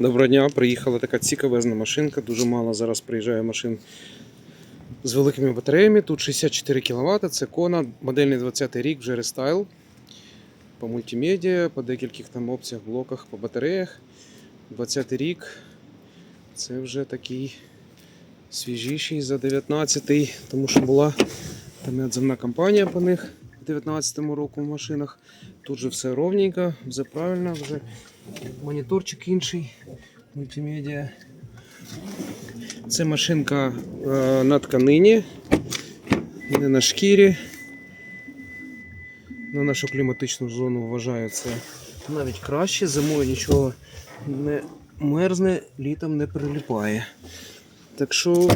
Доброго дня, приїхала така цікавезна машинка. Дуже мало зараз приїжджає машин з великими батареями. Тут 64 кВт, це Kona, модельний 20 й рік, вже рестайл. По мультимедіа, по декількох там опціях, блоках, по батареях. 20 й рік. Це вже такий свіжіший за 19-й, тому що була там і отзивна кампанія по них в 19-му року в машинах. Тут же все ровненько, все правильно, вже моніторчик інший, мультимедіа. Це машинка е, на тканині, не на шкірі. На нашу кліматичну зону вважаю це навіть краще. Зимою нічого не мерзне, літом не приліпає. Так що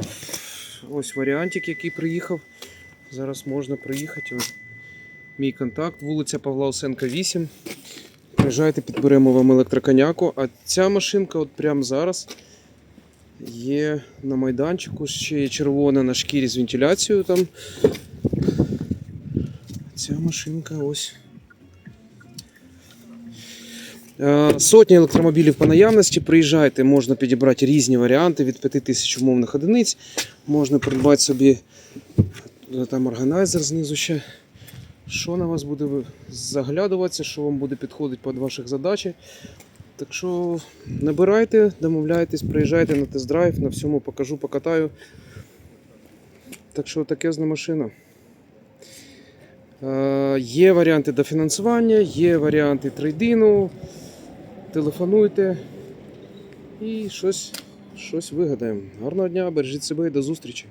ось варіантик, який приїхав. Зараз можна приїхати. Мій контакт, вулиця Павла Осенка, 8. Приїжджайте, підберемо вам електроконяку. А ця машинка, от прямо зараз, є на майданчику, ще є червона на шкірі з вентиляцією там. Ця машинка ось. Сотні електромобілів по наявності. Приїжджайте, можна підібрати різні варіанти від 5000 умовних одиниць. Можна придбати собі е, там органайзер знизу ще. Що на вас буде заглядуватися, що вам буде підходити під ваших задачі. Так що набирайте, домовляйтесь, приїжджайте на тест-драйв, на всьому покажу, покатаю. Так що таке з машина. Е, Є варіанти дофінансування, є варіанти трейдину. Телефонуйте і щось, щось вигадаємо. Гарного дня, бережіть себе і до зустрічі.